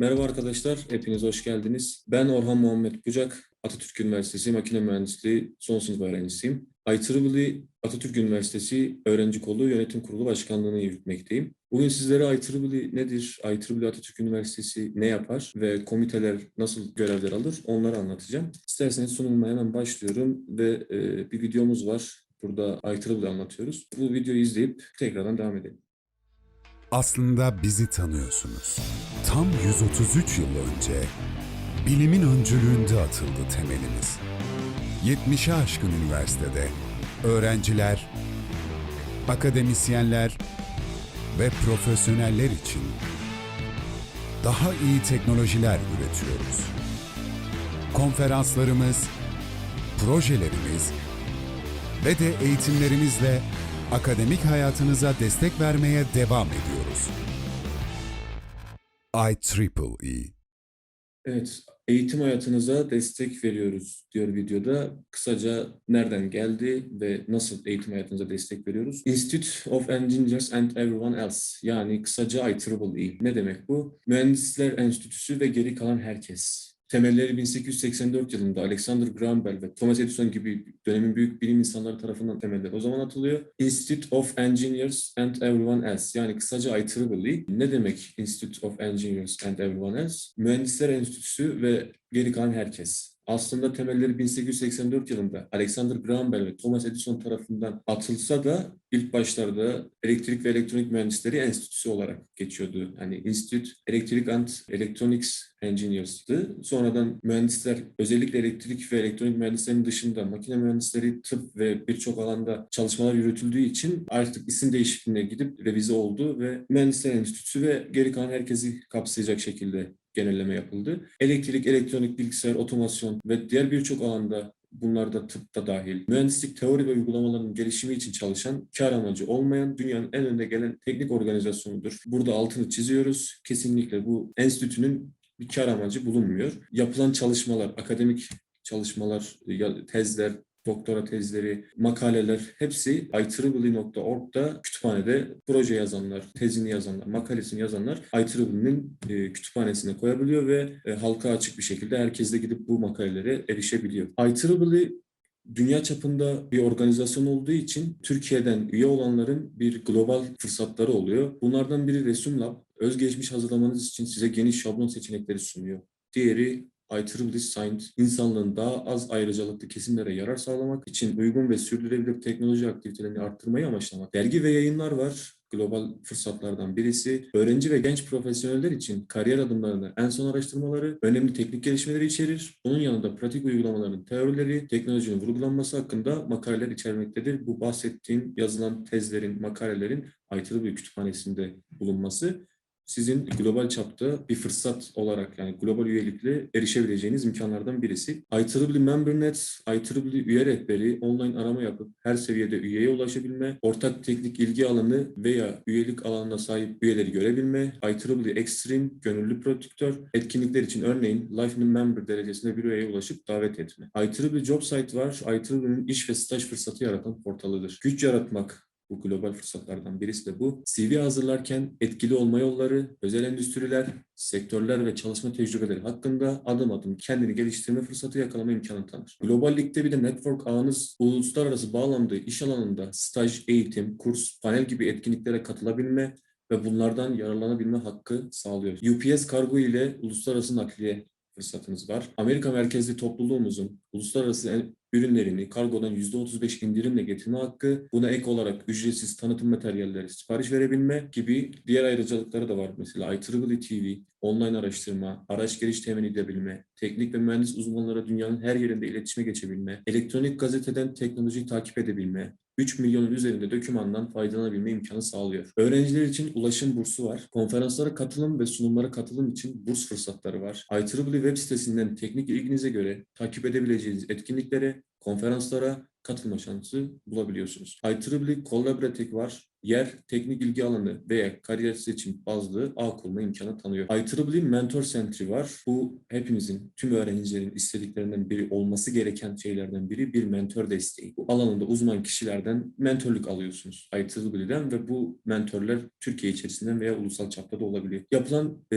Merhaba arkadaşlar, hepiniz hoş geldiniz. Ben Orhan Muhammed Bucak, Atatürk Üniversitesi Makine Mühendisliği son sınıf öğrencisiyim. IEEE Atatürk Üniversitesi Öğrenci Kolu Yönetim Kurulu Başkanlığı'nı yürütmekteyim. Bugün sizlere IEEE nedir, IEEE Atatürk Üniversitesi ne yapar ve komiteler nasıl görevler alır onları anlatacağım. İsterseniz sunumuma hemen başlıyorum ve e, bir videomuz var. Burada IEEE anlatıyoruz. Bu videoyu izleyip tekrardan devam edelim. Aslında bizi tanıyorsunuz. Tam 133 yıl önce bilimin öncülüğünde atıldı temelimiz. 70'e aşkın üniversitede öğrenciler, akademisyenler ve profesyoneller için daha iyi teknolojiler üretiyoruz. Konferanslarımız, projelerimiz ve de eğitimlerimizle akademik hayatınıza destek vermeye devam ediyoruz. IEEE Evet, eğitim hayatınıza destek veriyoruz diyor videoda. Kısaca nereden geldi ve nasıl eğitim hayatınıza destek veriyoruz? Institute of Engineers and Everyone Else yani kısaca IEEE. Ne demek bu? Mühendisler Enstitüsü ve geri kalan herkes. Temelleri 1884 yılında Alexander Graham Bell ve Thomas Edison gibi dönemin büyük bilim insanları tarafından temeller o zaman atılıyor. Institute of Engineers and Everyone Else yani kısaca IEEE. Ne demek Institute of Engineers and Everyone Else? Mühendisler Enstitüsü ve geri kalan herkes. Aslında temelleri 1884 yılında Alexander Graham Bell ve Thomas Edison tarafından atılsa da ilk başlarda elektrik ve elektronik mühendisleri enstitüsü olarak geçiyordu. Yani Institute Electric and Electronics Engineers'tı. Sonradan mühendisler özellikle elektrik ve elektronik mühendislerinin dışında makine mühendisleri, tıp ve birçok alanda çalışmalar yürütüldüğü için artık isim değişikliğine gidip revize oldu ve Mühendisler Enstitüsü ve geri kalan herkesi kapsayacak şekilde genelleme yapıldı. Elektrik, elektronik, bilgisayar, otomasyon ve diğer birçok alanda bunlar da tıpta dahil. Mühendislik teori ve uygulamalarının gelişimi için çalışan, kar amacı olmayan dünyanın en önde gelen teknik organizasyonudur. Burada altını çiziyoruz. Kesinlikle bu enstitünün bir kar amacı bulunmuyor. Yapılan çalışmalar, akademik çalışmalar, tezler, doktora tezleri, makaleler hepsi IEEE.org'da kütüphanede proje yazanlar, tezini yazanlar, makalesini yazanlar IEEE'nin e, kütüphanesine koyabiliyor ve e, halka açık bir şekilde herkes de gidip bu makalelere erişebiliyor. IEEE dünya çapında bir organizasyon olduğu için Türkiye'den üye olanların bir global fırsatları oluyor. Bunlardan biri Resim Lab. Özgeçmiş hazırlamanız için size geniş şablon seçenekleri sunuyor. Diğeri IEEE Signed, insanlığın daha az ayrıcalıklı kesimlere yarar sağlamak için uygun ve sürdürülebilir teknoloji aktivitelerini arttırmayı amaçlamak. Dergi ve yayınlar var. Global fırsatlardan birisi. Öğrenci ve genç profesyoneller için kariyer adımlarını, en son araştırmaları, önemli teknik gelişmeleri içerir. Bunun yanında pratik uygulamaların teorileri, teknolojinin vurgulanması hakkında makaleler içermektedir. Bu bahsettiğim yazılan tezlerin, makalelerin IEEE kütüphanesinde bulunması sizin global çapta bir fırsat olarak yani global üyelikle erişebileceğiniz imkanlardan birisi. IEEE MemberNet, IEEE üye rehberi, online arama yapıp her seviyede üyeye ulaşabilme, ortak teknik ilgi alanı veya üyelik alanına sahip üyeleri görebilme, IEEE Extreme, gönüllü prodüktör, etkinlikler için örneğin Life Member derecesinde bir üyeye ulaşıp davet etme. IEEE Job Site var, IEEE'nin iş ve staj fırsatı yaratan portalıdır. Güç yaratmak, bu global fırsatlardan birisi de bu. CV hazırlarken etkili olma yolları, özel endüstriler, sektörler ve çalışma tecrübeleri hakkında adım adım kendini geliştirme fırsatı yakalama imkanı tanır. Globallikte bir de network ağınız uluslararası bağlamda iş alanında staj, eğitim, kurs, panel gibi etkinliklere katılabilme ve bunlardan yararlanabilme hakkı sağlıyor. UPS kargo ile uluslararası nakliye fırsatınız var. Amerika merkezli topluluğumuzun uluslararası ürünlerini kargodan %35 indirimle getirme hakkı, buna ek olarak ücretsiz tanıtım materyalleri sipariş verebilme gibi diğer ayrıcalıkları da var. Mesela IEEE TV, online araştırma, araç geliş temin edebilme, teknik ve mühendis uzmanlara dünyanın her yerinde iletişime geçebilme, elektronik gazeteden teknolojiyi takip edebilme, 3 milyonun üzerinde dokümandan faydalanabilme imkanı sağlıyor. Öğrenciler için ulaşım bursu var. Konferanslara katılım ve sunumlara katılım için burs fırsatları var. IEEE web sitesinden teknik ilginize göre takip edebileceğiniz etkinliklere konferanslara katılma şansı bulabiliyorsunuz. IEEE Collaborative var. Yer, teknik ilgi alanı veya kariyer seçim bazlı ağ kurma imkanı tanıyor. IEEE Mentor Center'i var. Bu hepimizin, tüm öğrencilerin istediklerinden biri olması gereken şeylerden biri bir mentor desteği. Bu alanında uzman kişilerden mentorluk alıyorsunuz IEEE'den ve bu mentorlar Türkiye içerisinden veya ulusal çapta da olabiliyor. Yapılan e,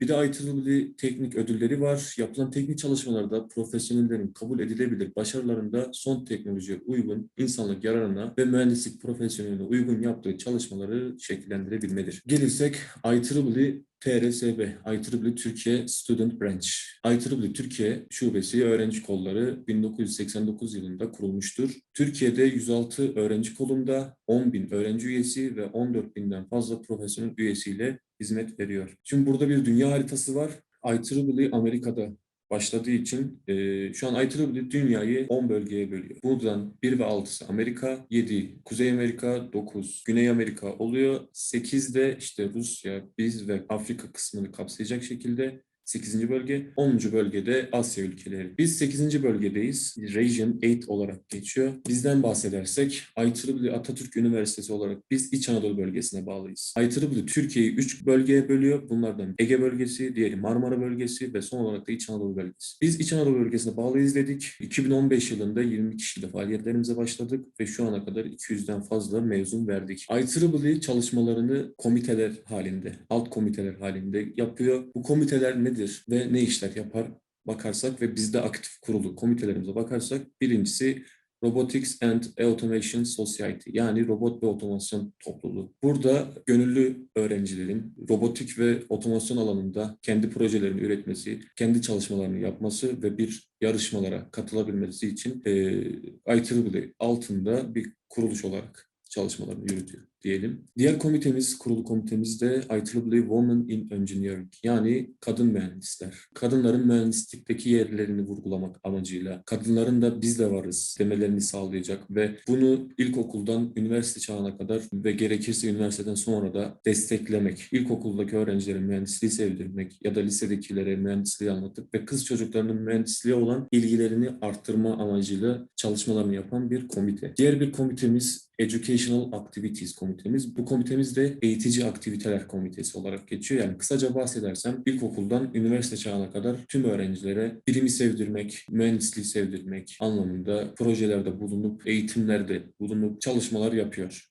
bir de IEEE teknik ödülleri var. Yapılan teknik çalışmalarda profesyonellerin kabul edilebilir başarılarında son teknolojiye uygun, insanlık yararına ve mühendislik profesyoneline uygun yaptığı çalışmaları şekillendirebilmedir. Gelirsek IEEE TRSB, IEEE Türkiye Student Branch. IEEE Türkiye Şubesi Öğrenci Kolları 1989 yılında kurulmuştur. Türkiye'de 106 öğrenci kolunda 10 bin öğrenci üyesi ve 14 binden fazla profesyonel üyesiyle hizmet veriyor. Şimdi burada bir dünya haritası var. IEEE Amerika'da başladığı için e, şu an IEEE dünyayı 10 bölgeye bölüyor. Buradan 1 ve 6'sı Amerika, 7 Kuzey Amerika, 9 Güney Amerika oluyor. 8 de işte Rusya, biz ve Afrika kısmını kapsayacak şekilde 8. bölge. 10. bölgede Asya ülkeleri. Biz 8. bölgedeyiz. Region 8 olarak geçiyor. Bizden bahsedersek IEEE Atatürk Üniversitesi olarak biz İç Anadolu bölgesine bağlıyız. IEEE Türkiye'yi 3 bölgeye bölüyor. Bunlardan Ege bölgesi, diğeri Marmara bölgesi ve son olarak da İç Anadolu bölgesi. Biz İç Anadolu bölgesine bağlıyız dedik. 2015 yılında 20 kişiyle faaliyetlerimize başladık ve şu ana kadar 200'den fazla mezun verdik. IEEE çalışmalarını komiteler halinde, alt komiteler halinde yapıyor. Bu komiteler nedir ve ne işler yapar bakarsak ve bizde aktif kurulu komitelerimize bakarsak birincisi Robotics and Automation Society yani robot ve otomasyon topluluğu. Burada gönüllü öğrencilerin robotik ve otomasyon alanında kendi projelerini üretmesi, kendi çalışmalarını yapması ve bir yarışmalara katılabilmesi için e, IEEE altında bir kuruluş olarak çalışmalarını yürütüyor diyelim. Diğer komitemiz, kurulu komitemiz de IEEE Women in Engineering yani kadın mühendisler. Kadınların mühendislikteki yerlerini vurgulamak amacıyla kadınların da biz de varız demelerini sağlayacak ve bunu ilkokuldan üniversite çağına kadar ve gerekirse üniversiteden sonra da desteklemek, ilkokuldaki öğrencilere mühendisliği sevdirmek ya da lisedekilere mühendisliği anlatıp ve kız çocuklarının mühendisliğe olan ilgilerini arttırma amacıyla çalışmalarını yapan bir komite. Diğer bir komitemiz Educational Activities komitemiz. Bu komitemiz de eğitici aktiviteler komitesi olarak geçiyor. Yani kısaca bahsedersem ilkokuldan üniversite çağına kadar tüm öğrencilere bilimi sevdirmek, mühendisliği sevdirmek anlamında projelerde bulunup, eğitimlerde bulunup çalışmalar yapıyor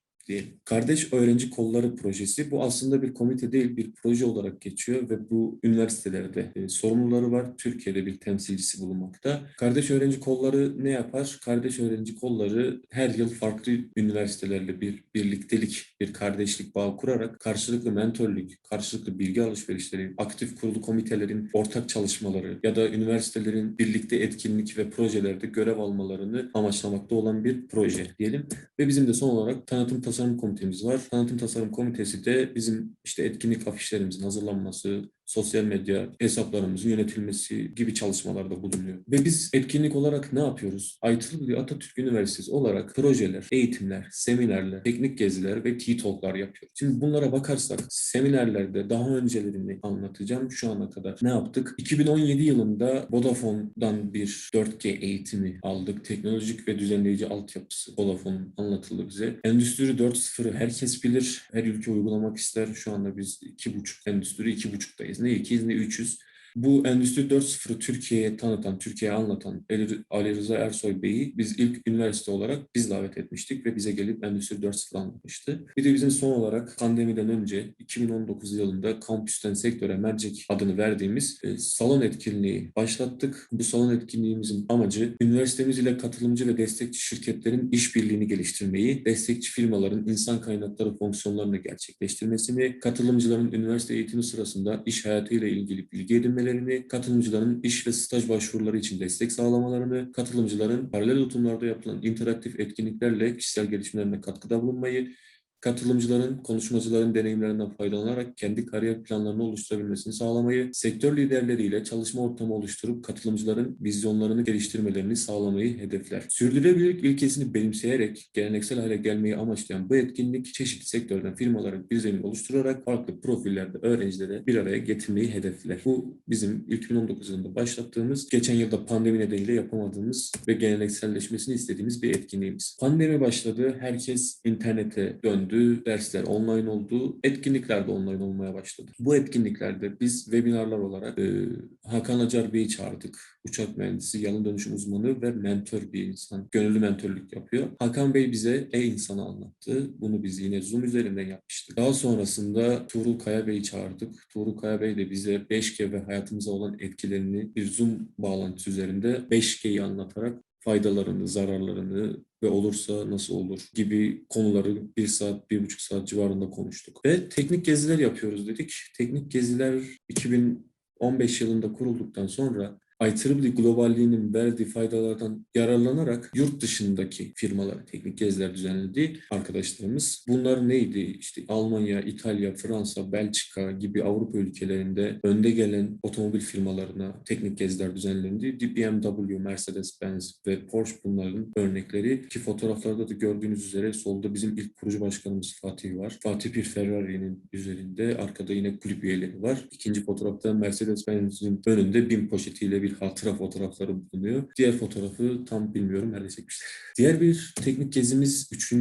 Kardeş Öğrenci Kolları Projesi bu aslında bir komite değil bir proje olarak geçiyor ve bu üniversitelerde e, sorumluları var. Türkiye'de bir temsilcisi bulunmakta. Kardeş Öğrenci Kolları ne yapar? Kardeş Öğrenci Kolları her yıl farklı üniversitelerle bir birliktelik, bir kardeşlik bağı kurarak karşılıklı mentorluk, karşılıklı bilgi alışverişleri, aktif kurulu komitelerin ortak çalışmaları ya da üniversitelerin birlikte etkinlik ve projelerde görev almalarını amaçlamakta olan bir proje diyelim. Ve bizim de son olarak tanıtım tasarım komitemiz var. Tanıtım tasarım komitesi de bizim işte etkinlik afişlerimizin hazırlanması, sosyal medya hesaplarımızın yönetilmesi gibi çalışmalarda bulunuyor. Ve biz etkinlik olarak ne yapıyoruz? IEEE Atatürk Üniversitesi olarak projeler, eğitimler, seminerler, teknik geziler ve T-Talk'lar yapıyoruz. Şimdi bunlara bakarsak seminerlerde daha öncelerini anlatacağım şu ana kadar. Ne yaptık? 2017 yılında Vodafone'dan bir 4G eğitimi aldık. Teknolojik ve düzenleyici altyapısı Vodafone'un anlatıldı bize. Endüstri 4.0'ı herkes bilir. Her ülke uygulamak ister. Şu anda biz 2.5 endüstri 2.5'tayız. Ne 200 ne 300. Bu Endüstri 4.0'ı Türkiye'ye tanıtan, Türkiye'ye anlatan Ali, Rıza Ersoy Bey'i biz ilk üniversite olarak biz davet etmiştik ve bize gelip Endüstri 4.0 anlatmıştı. Bir de bizim son olarak pandemiden önce 2019 yılında kampüsten sektöre mercek adını verdiğimiz e, salon etkinliği başlattık. Bu salon etkinliğimizin amacı üniversitemiz ile katılımcı ve destekçi şirketlerin işbirliğini geliştirmeyi, destekçi firmaların insan kaynakları fonksiyonlarını gerçekleştirmesini, katılımcıların üniversite eğitimi sırasında iş hayatıyla ilgili bilgi edinmeleri edinmelerini, katılımcıların iş ve staj başvuruları için destek sağlamalarını, katılımcıların paralel oturumlarda yapılan interaktif etkinliklerle kişisel gelişimlerine katkıda bulunmayı, katılımcıların, konuşmacıların deneyimlerinden faydalanarak kendi kariyer planlarını oluşturabilmesini sağlamayı, sektör liderleriyle çalışma ortamı oluşturup katılımcıların vizyonlarını geliştirmelerini sağlamayı hedefler. Sürdürülebilirlik ilkesini benimseyerek geleneksel hale gelmeyi amaçlayan bu etkinlik çeşitli sektörden firmaların bir zemin oluşturarak farklı profillerde öğrencilere bir araya getirmeyi hedefler. Bu bizim 2019 yılında başlattığımız, geçen yılda pandemi nedeniyle yapamadığımız ve gelenekselleşmesini istediğimiz bir etkinliğimiz. Pandemi başladı, herkes internete döndü, dersler online oldu, etkinlikler de online olmaya başladı. Bu etkinliklerde biz webinarlar olarak e, Hakan Acar Bey'i çağırdık. Uçak mühendisi, yalın dönüşüm uzmanı ve mentor bir insan. Gönüllü mentörlük yapıyor. Hakan Bey bize e-insanı anlattı. Bunu biz yine Zoom üzerinden yapmıştık. Daha sonrasında Tuğrul Kaya Bey'i çağırdık. Tuğrul Kaya Bey de bize 5G ve hayatımıza olan etkilerini bir Zoom bağlantısı üzerinde 5G'yi anlatarak faydalarını, zararlarını ve olursa nasıl olur gibi konuları bir saat, bir buçuk saat civarında konuştuk. Ve teknik geziler yapıyoruz dedik. Teknik geziler 2015 yılında kurulduktan sonra IEEE globalliğinin verdiği faydalardan yararlanarak yurt dışındaki firmalara teknik geziler düzenledi arkadaşlarımız. Bunlar neydi? İşte Almanya, İtalya, Fransa, Belçika gibi Avrupa ülkelerinde önde gelen otomobil firmalarına teknik geziler düzenlendi. BMW, Mercedes-Benz ve Porsche bunların örnekleri ki fotoğraflarda da gördüğünüz üzere solda bizim ilk kurucu başkanımız Fatih var. Fatih bir Ferrari'nin üzerinde arkada yine kulüp üyeleri var. İkinci fotoğrafta Mercedes-Benz'in önünde bin poşetiyle bir hatıra fotoğrafları bulunuyor. Diğer fotoğrafı tam bilmiyorum nerede çekmişler. Diğer bir teknik gezimiz 3.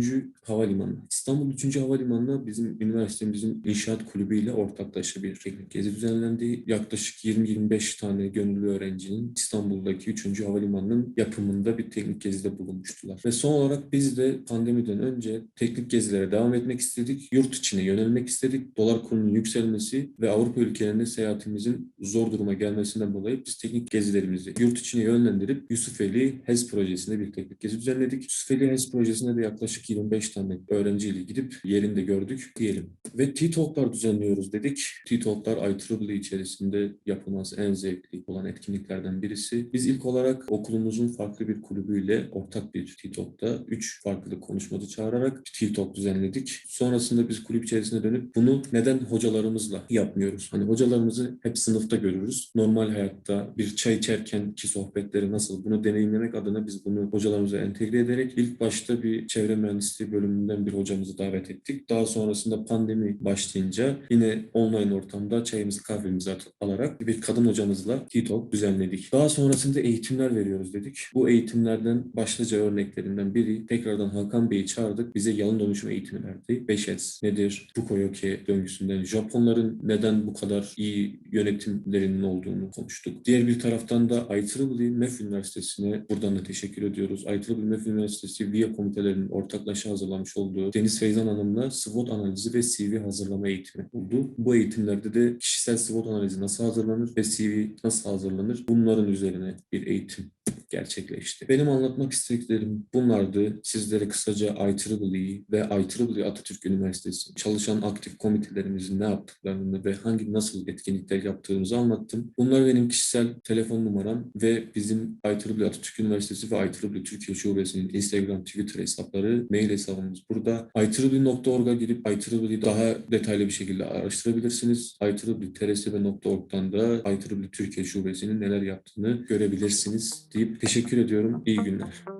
Havalimanı. İstanbul 3. Havalimanı'na bizim üniversitemizin inşaat kulübüyle ortaklaşa bir teknik gezi düzenlendi. Yaklaşık 20-25 tane gönüllü öğrencinin İstanbul'daki 3. Havalimanı'nın yapımında bir teknik gezide bulunmuştular. Ve son olarak biz de pandemiden önce teknik gezilere devam etmek istedik. Yurt içine yönelmek istedik. Dolar kurunun yükselmesi ve Avrupa ülkelerinde seyahatimizin zor duruma gelmesinden dolayı biz teknik gezilerimizi yurt içine yönlendirip Yusufeli HES projesinde bir teknik gezi düzenledik. Yusufeli HES projesinde de yaklaşık 25 tane öğrenciyle gidip yerinde gördük diyelim. Ve T-Talk'lar düzenliyoruz dedik. T-Talk'lar IEEE içerisinde yapılması en zevkli olan etkinliklerden birisi. Biz ilk olarak okulumuzun farklı bir kulübüyle ortak bir T-Talk'ta 3 farklı konuşmacı çağırarak T-Talk düzenledik. Sonrasında biz kulüp içerisine dönüp bunu neden hocalarımızla yapmıyoruz? Hani hocalarımızı hep sınıfta görürüz. Normal hayatta bir çay içerken ki sohbetleri nasıl bunu deneyimlemek adına biz bunu hocalarımıza entegre ederek ilk başta bir çevre mühendisliği bölümünden bir hocamızı davet ettik. Daha sonrasında pandemi başlayınca yine online ortamda çayımızı kahvemizi alarak bir kadın hocamızla T-Talk düzenledik. Daha sonrasında eğitimler veriyoruz dedik. Bu eğitimlerden başlıca örneklerinden biri tekrardan Hakan Bey'i çağırdık. Bize yalın dönüşüm eğitimi verdi. 5S nedir? Fukoyoke döngüsünden Japonların neden bu kadar iyi yönetimlerinin olduğunu konuştuk. Diğer bir taraftan da IEEE MEF Üniversitesi'ne buradan da teşekkür ediyoruz. IEEE MEF Üniversitesi VIA komitelerinin ortaklaşa hazırlamış olduğu Deniz Feyzan Hanım'la SWOT analizi ve CV hazırlama eğitimi oldu. Bu eğitimlerde de kişisel SWOT analizi nasıl hazırlanır ve CV nasıl hazırlanır bunların üzerine bir eğitim gerçekleşti. Benim anlatmak istediklerim bunlardı. Sizlere kısaca IEEE ve IEEE Atatürk Üniversitesi çalışan aktif komitelerimizin ne yaptıklarını ve hangi nasıl etkinlikler yaptığımızı anlattım. Bunlar benim kişisel telefon numaram ve bizim IEEE Atatürk Üniversitesi ve IEEE Türkiye Şubesi'nin Instagram, Twitter hesapları, mail hesabımız burada. IEEE.org'a girip IEEE'yi daha detaylı bir şekilde araştırabilirsiniz. IEEE TRS ve .org'dan da IEEE Türkiye Şubesi'nin neler yaptığını görebilirsiniz deyip teşekkür ediyorum. İyi günler.